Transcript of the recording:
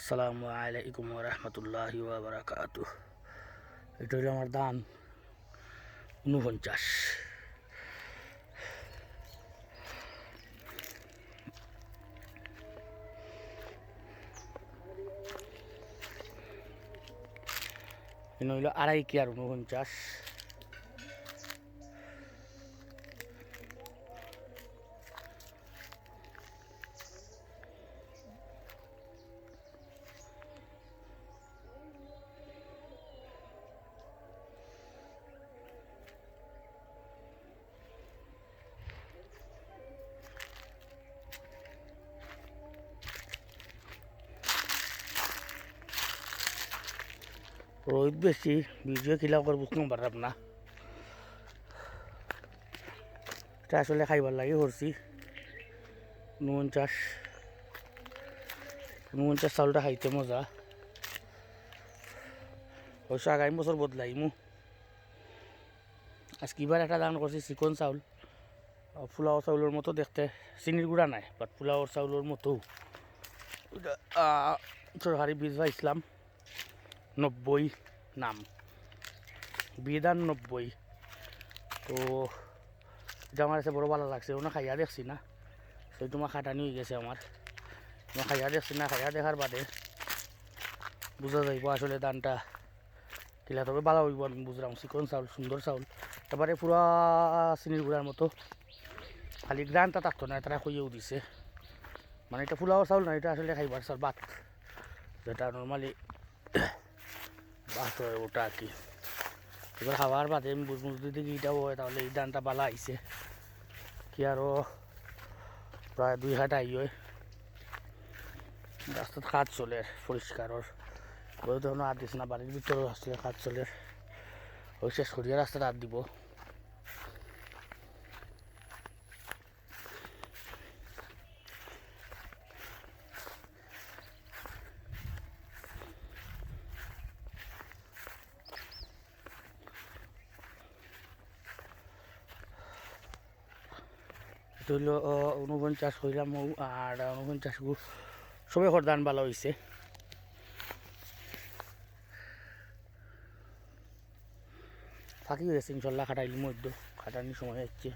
আসসালামু আলাইকুম রহমতুল্লাহ বারাকাত এটা হলো আমার দাম উনপঞ্চাশ হইল আড়াই কি আর উনপঞ্চাশ রোদ বেশি ভিডিও খিলা করে বুঝতে পারলাম না। এটা আসলে খাইবার লাগে করছি। উনপঞ্চাশ উনপঞ্চাশ চাউলটা খাইতে মজা। অবশ্য আগামী বছর বদলাইমু আজকে এবার একটা দান করছি চিকন চাউল। পোলাও চাউলের মতো দেখতে। চিনির গুঁড়া নাই বাট পোলাওর চাউলের মতো। সরকারি বীজ পাইছিলাম। নব্বই নাম। বিধান নব্বই। তো এটা আমার কাছে বড় ভালো লাগছে। ওনা খাইয়া দেখছি না। সেই তোমার খাটানি হয়ে গেছে আমার। তোমার খাইয়া দেখছি না, খাইয়া দেখার বাদে বুঝা যাইব আসলে দানটা কিলা। তবে ভালো হইব, আমি বুঝলাম। চিকন চাউল, সুন্দর চাউল। এবারে পুরা চিনির গুঁড়ার মতো। খালি গ্রানটা থাকতো না তারা খুঁজেও দিছে। মানে এটা ফুলাওয়ার চাউল না, এটা আসলে খাইবার চাউল, ভাত। যেটা নর্মালি ভাত হয় ওটা আর কি এবার হাওয়ার বাদে আমি বুঝব যদি এইটাও হয়, তাহলে এই ধানটা বালা আইছে কি আরও প্রায় দুই হাট আই হয়। রাস্তাত কাজ চলে পরিষ্কারর বই তখন আর দিস না বাড়ির ভিতরেও আসলে কাজ চলে। ওই শেষ করিয়া রাস্তাটা আর দিব। হইল উনপঞ্চাশ হইলাম আর উনপঞ্চাশ সবে ঘর দান ভালো হয়েছে ফাঁকি হয়েছে ইনশাল্লাহ, খাটাইলি মধ্য খাটানির সময় হচ্ছে।